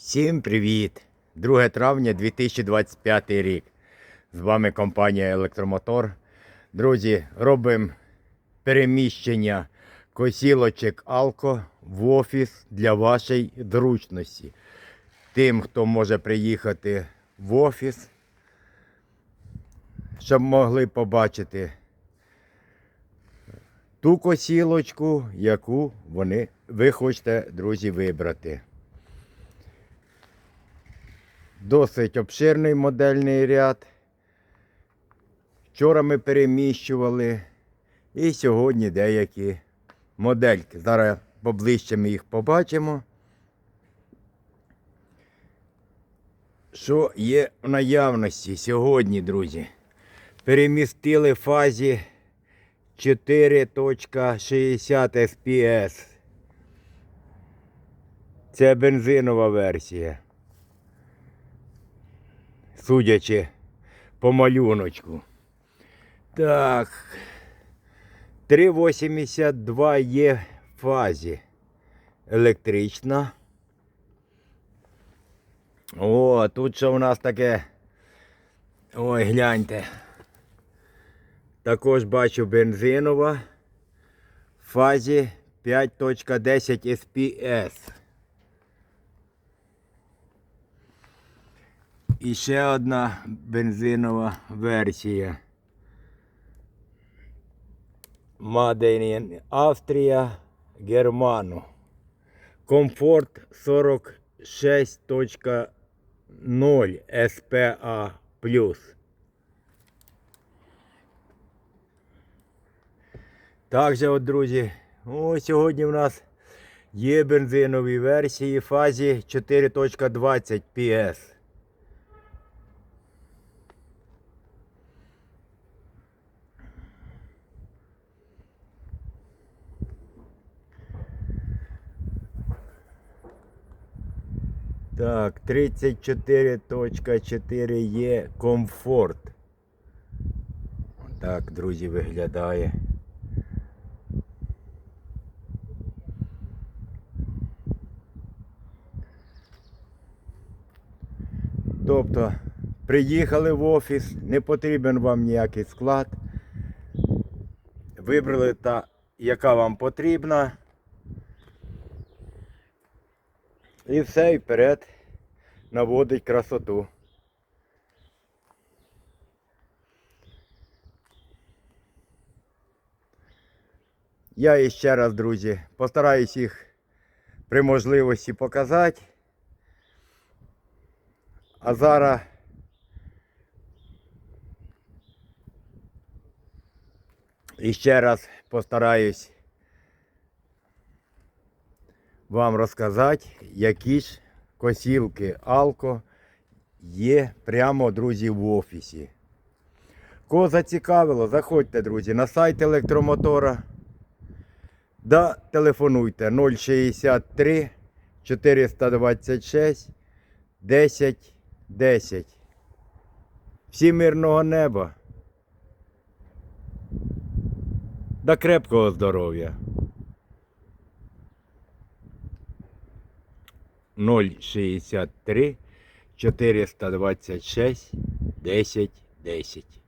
Всім привіт! 2 травня 2025 рік. З вами компанія Електромотор. Друзі, робимо переміщення косілочок Алко в офіс для вашої зручності. Тим, хто може приїхати в офіс, щоб могли побачити ту косілочку, яку вони, ви хочете, друзі, вибрати. Досить обширний модельний ряд. Вчора ми переміщували. І сьогодні деякі модельки. Зараз поближче ми їх побачимо. Що є в наявності сьогодні, друзі? Перемістили фазі 4.60 SPS. Це бензинова версія судячи по малюночку. Так. 3,82 є в фазі. Електрична. О, тут що у нас таке. Ой, гляньте. Також бачу бензинова в фазі 5.10 SPS. І ще одна бензинова версія. In Австрія, Герману. Комфорт 46.0 SPA+. Також, от, друзі, о, сьогодні в нас є бензинові версії фазі 4.20 PS. Так, 34.4 є комфорт. Так, друзі, виглядає. Тобто, приїхали в офіс, не потрібен вам ніякий склад. Вибрали та, яка вам потрібна. І все, і вперед наводить красоту. Я іще раз, друзі, постараюсь їх при можливості показати. А зараз іще раз постараюсь вам розказати, які ж косілки Алко є прямо, друзі, в офісі. Кого зацікавило, заходьте, друзі, на сайт електромотора. Да, телефонуйте 063 426 10 10. Всім мирного неба. Да крепкого здоров'я. 063 426 10 10.